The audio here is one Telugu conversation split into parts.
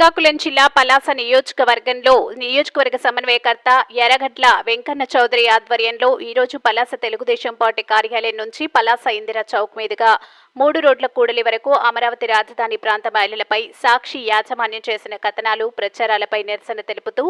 శ్రీకాకుళం జిల్లా పలాస నియోజకవర్గంలో నియోజకవర్గ సమన్వయకర్త ఎర్రగడ్ల వెంకన్న చౌదరి ఆధ్వర్యంలో ఈ రోజు పలాస తెలుగుదేశం పార్టీ కార్యాలయం నుంచి పలాస ఇందిరా చౌక్ మీదుగా మూడు రోడ్ల కూడలి వరకు అమరావతి రాజధాని ప్రాంత మహిళలపై సాక్షి యాజమాన్యం చేసిన కథనాలు ప్రచారాలపై నిరసన తెలుపుతూ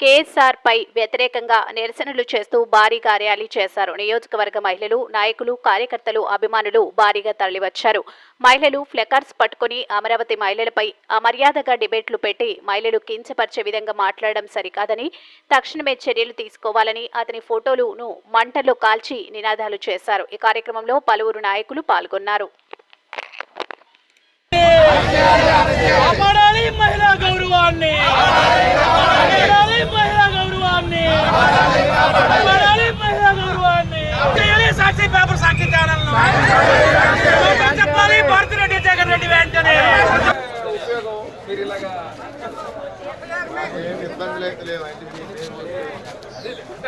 కేఎస్ఆర్ పై వ్యతిరేకంగా నిరసనలు చేస్తూ భారీ కార్యాలు చేశారు. నియోజకవర్గ మహిళలు నాయకులు కార్యకర్తలు అభిమానులు భారీగా తరలివచ్చారు. మహిళలు ఫ్లెకర్స్ పట్టుకుని అమరావతి మహిళలపై అమర్యాదగా డిబేట్లు పెట్టి మహిళలు కించపరిచే విధంగా మాట్లాడడం సరికాదని తక్షణమే చర్యలు తీసుకోవాలని అతని ఫోటోలును మంటల్లో కాల్చి నినాదాలు చేశారు. ఈ కార్యక్రమంలో పలువురు నాయకులు పాల్గొన్నారు. కాపాడాలి మహిళా గౌరవాన్ని. కాపాడాలి మహిళా గౌరవాన్ని. కాపాడాలి మహిళా గౌరవాన్ని. చేయాలి సాక్షి పేపర్ సాక్షి ఛానల్ చెప్పాలి భారతిరెడ్డి జగన్ రెడ్డి వెంటనే ఏం ఇబ్బందులు అయితే లేవు అంటే మీకేం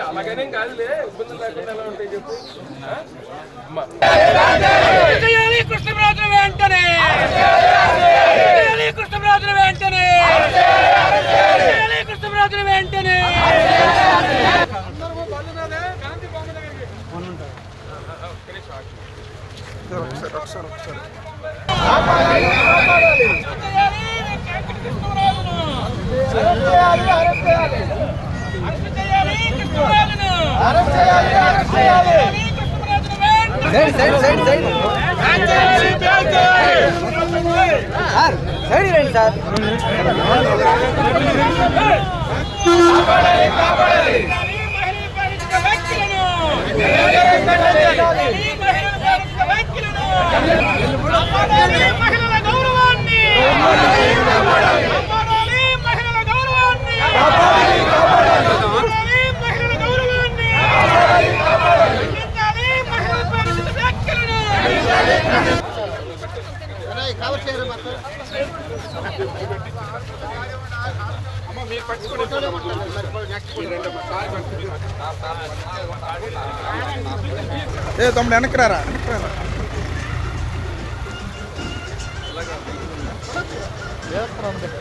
అలాగనే కాదులే ఇబ్బందులు లేకుండా ఎలా ఉంటాయి చెప్పు? అమ్మా చేయాలి కృష్ణరాజును వెంటనే చేయాలి కృష్ణరాజును వెంటనే చేయాలి కృష్ణరాజును వెంటనే సైడ్ சார் சரி ரைட் சார். ఏ తమ్ముడు వెనక్కి రారా? వెనక్కి రారా ఆంధ్రలో